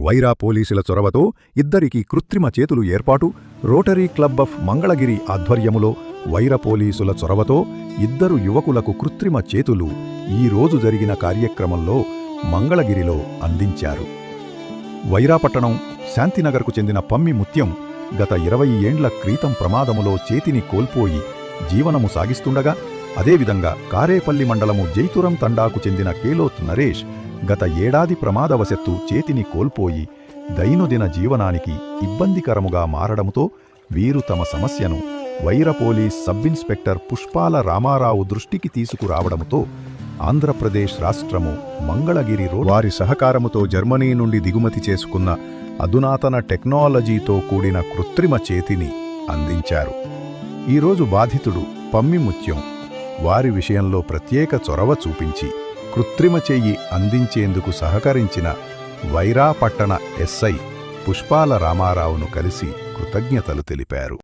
వైరా పోలీసుల చొరవతో ఇద్దరికి కృత్రిమ చేతులు ఏర్పాటు రోటరీ క్లబ్ ఆఫ్ మంగళగిరి ఆధ్వర్యములో వైర పోలీసుల చొరవతో ఇద్దరు యువకులకు కృత్రిమ చేతులు ఈరోజు జరిగిన కార్యక్రమంలో మంగళగిరిలో అందించారు. వైరాపట్టణం శాంతినగర్కు చెందిన పమ్మి ముత్యం గత ఇరవై ఏండ్ల క్రీతం ప్రమాదములో చేతిని కోల్పోయి జీవనము సాగిస్తుండగా అదేవిధంగా కారేపల్లి మండలము జైతురం తండాకు చెందిన కేలోత్ నరేష్ గత ఏడాది ప్రమాదవశత్తు చేతిని కోల్పోయి దైనుదిన జీవనానికి ఇబ్బందికరముగా మారడముతో వీరు తమ సమస్యను వైర పోలీస్ సబ్-ఇన్స్పెక్టర్ పుష్పాల రామారావు దృష్టికి తీసుకురావడముతో ఆంధ్రప్రదేశ్ రాష్ట్రము మంగళగిరి వారి సహకారముతో జర్మనీ నుండి దిగుమతి చేసుకున్న అధునాతన టెక్నాలజీతో కూడిన కృత్రిమ చేతిని అందించారు. ఈరోజు బాధితుడు పమ్మి ముత్యం వారి విషయంలో ప్రత్యేక చొరవ చూపించి కృత్రిమ చెయ్యి అందించేందుకు సహకరించిన వైరాపట్టణ ఎస్ఐ పుష్పాల రామారావును కలిసి కృతజ్ఞతలు తెలిపారు.